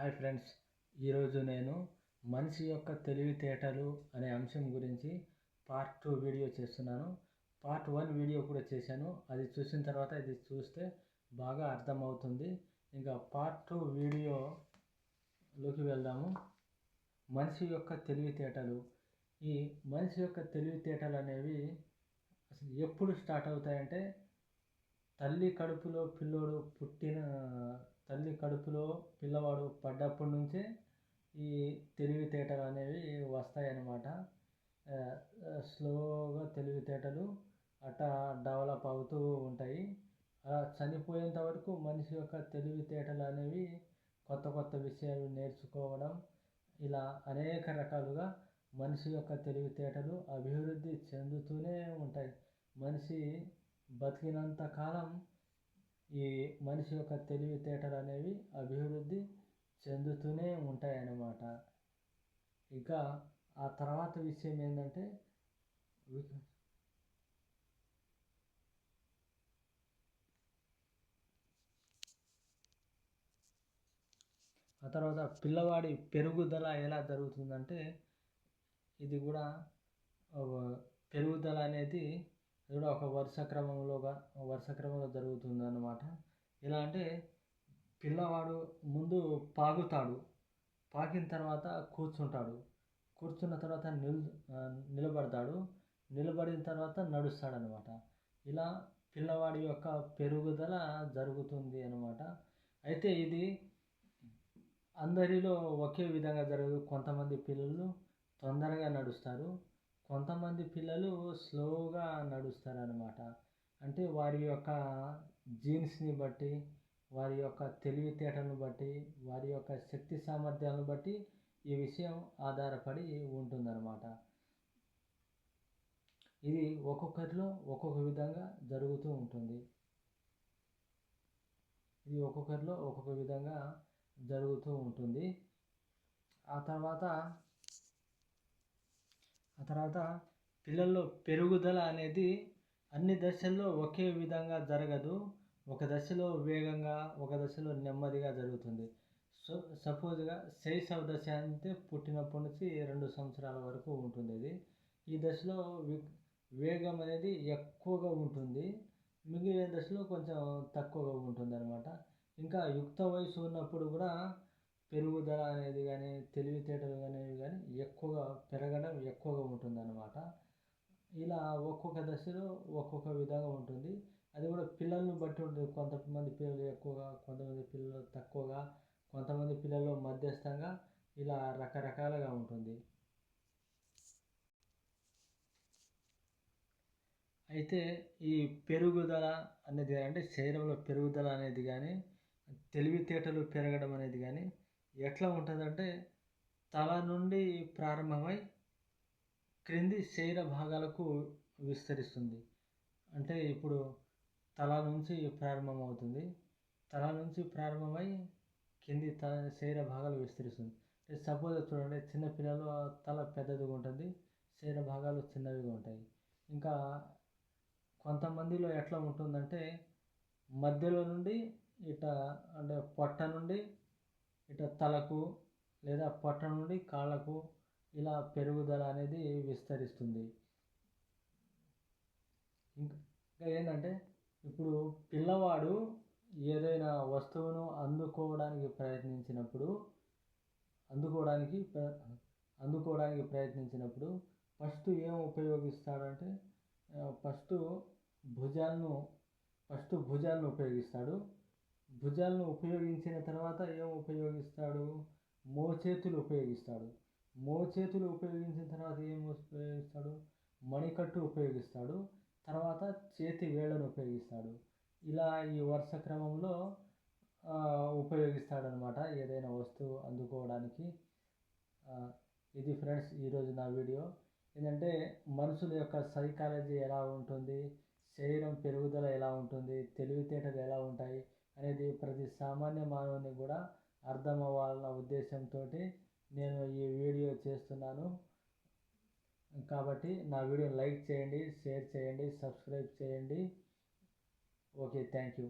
Hi friends ఈరోజు నేను మనిషి యొక్క తెలివితేటలు అనే అంశం గురించి పార్ట్ టూ వీడియో చేస్తున్నాను. పార్ట్ వన్ వీడియో కూడా చేశాను. అది చూసిన తర్వాత ఇది చూస్తే బాగా అర్థమవుతుంది. ఇంకా పార్ట్ టూ వీడియోలోకి వెళ్దాము. మనిషి యొక్క తెలివితేటలు. ఈ మనిషి యొక్క తెలివితేటలు అనేవి అసలు ఎప్పుడు స్టార్ట్ అవుతాయంటే తల్లి కడుపులో పిల్లోడు పుట్టిన తల్లి కడుపులో పిల్లవాడు పడ్డప్పటి నుంచే ఈ తెలివితేటలు అనేవి వస్తాయన్నమాట. స్లోగా తెలివితేటలు అట్టా డెవలప్ అవుతూ ఉంటాయి. అలా చనిపోయేంత వరకు మనిషి యొక్క తెలివితేటలు అనేవి కొత్త కొత్త విషయాలు నేర్చుకోవడం ఇలా అనేక రకాలుగా మనిషి యొక్క తెలివితేటలు అభివృద్ధి చెందుతూనే ఉంటాయి. మనిషి బతికినంత కాలం ఈ మనిషి యొక్క తెలివితేటలు అనేవి అభివృద్ధి చెందుతూనే ఉంటాయన్నమాట. ఇంకా ఆ తర్వాత విషయం ఏంటంటే ఆ తర్వాత పిల్లవాడి పెరుగుదల ఎలా జరుగుతుందంటే ఇది కూడా పెరుగుదల అనేది అది కూడా ఒక వరుస క్రమంలోగా వరుస క్రమంలో జరుగుతుంది అన్నమాట ఎలా అంటే పిల్లవాడు ముందు పాగుతాడు పాకిన తర్వాత కూర్చుంటాడు. కూర్చున్న తర్వాత నిల్ నిలబడతాడు నిలబడిన తర్వాత నడుస్తాడు అనమాట ఇలా పిల్లవాడి యొక్క పెరుగుదల జరుగుతుంది అనమాట అయితే ఇది అందరిలో ఒకే విధంగా జరగదు. కొంతమంది పిల్లలు తొందరగా నడుస్తారు. కొంతమంది పిల్లలు స్లోగా నడుస్తారనమాట అంటే వారి యొక్క జీన్స్ని బట్టి వారి యొక్క తెలివితేటలను బట్టి వారి యొక్క శక్తి సామర్థ్యాలను బట్టి ఈ విషయం ఆధారపడి ఉంటుందన్నమాట. ఇది ఒక్కొక్కరిలో ఒక్కొక్క విధంగా జరుగుతూ ఉంటుంది. ఇది ఒక్కొక్కరిలో ఒక్కొక్క విధంగా జరుగుతూ ఉంటుంది. ఆ తర్వాత తర్వాత పిల్లల్లో పెరుగుదల అనేది అన్ని దశల్లో ఒకే విధంగా జరగదు. ఒక దశలో వేగంగా ఒక దశలో నెమ్మదిగా జరుగుతుంది. సో సపోజ్గా శైశవ దశ అంటే పుట్టినప్పటి నుంచి రెండు సంవత్సరాల వరకు ఉంటుంది ఇది. ఈ దశలో వేగం అనేది ఎక్కువగా ఉంటుంది. మిగిలిన దశలో కొంచెం తక్కువగా ఉంటుంది అనమాట ఇంకా యుక్త వయసు ఉన్నప్పుడు కూడా పెరుగుదల అనేది కానీ తెలివితేటలు ఎక్కువగా పెరగడం ఎక్కువగా ఉంటుందన్నమాట. ఇలా ఒక్కొక్క దశలో ఒక్కొక్క విధంగా ఉంటుంది. అది కూడా పిల్లల్ని బట్టి ఉంటుంది. కొంతమంది పిల్లలు ఎక్కువగా కొంతమంది పిల్లలు తక్కువగా కొంతమంది పిల్లలు మధ్యస్థంగా ఇలా రకరకాలుగా ఉంటుంది. అయితే ఈ పెరుగుదల అనేది అంటే శరీరంలో పెరుగుదల అనేది కానీ తెలివితేటలు పెరగడం అనేది కానీ ఎట్లా ఉంటుందంటే తల నుండి ప్రారంభమై క్రింది శరీర భాగాలకు విస్తరిస్తుంది. అంటే ఇప్పుడు తల నుంచి ప్రారంభమవుతుంది. తల నుంచి ప్రారంభమై కింది తల శరీర భాగాలు విస్తరిస్తుంది. సపోజ్ చూడండి చిన్నపిల్లలు తల పెద్దదిగా ఉంటుంది శరీర భాగాలు చిన్నవిగా ఉంటాయి. ఇంకా కొంతమందిలో ఎట్లా ఉంటుందంటే మధ్యలో నుండి ఇట అంటే పొట్ట నుండి ఇట తలకు లేదా పొట్ట నుండి కాళ్ళకు ఇలా పెరుగుదల అనేది విస్తరిస్తుంది. ఇంకా ఏంటంటే ఇప్పుడు పిల్లవాడు ఏదైనా వస్తువును అందుకోవడానికి ప్రయత్నించినప్పుడు అందుకోవడానికి అందుకోవడానికి ప్రయత్నించినప్పుడు ఫస్ట్ ఏం ఉపయోగిస్తాడంటే ఫస్ట్ భుజాలను ఫస్ట్ భుజాలను ఉపయోగిస్తాడు. భుజాలను ఉపయోగించిన తర్వాత ఏం ఉపయోగిస్తాడు? మోచేతులు ఉపయోగిస్తాడు. మోచేతులు ఉపయోగించిన తర్వాత ఏం ఉపయోగిస్తాడు? మణికట్టు ఉపయోగిస్తాడు. తర్వాత చేతి వేళ్ళను ఉపయోగిస్తాడు. ఇలా ఈ వరుస క్రమంలో ఉపయోగిస్తాడనమాట ఏదైనా వస్తువు అందుకోవడానికి. ఇది ఫ్రెండ్స్ ఈరోజు నా వీడియో. ఏంటంటే మనుషుల యొక్క సైకాలజీ ఎలా ఉంటుంది? శరీరం పెరుగుదల ఎలా ఉంటుంది? తెలివితేటలు ఎలా ఉంటాయి? అనేది ప్రతి సామాన్య మానవుని కూడా అర్థం అవ్వాలన్న ఉద్దేశంతో నేను ఈ వీడియో చేస్తున్నాను. కాబట్టి నా వీడియో లైక్ చేయండి షేర్ చేయండి సబ్స్క్రైబ్ చేయండి. Okay thank you.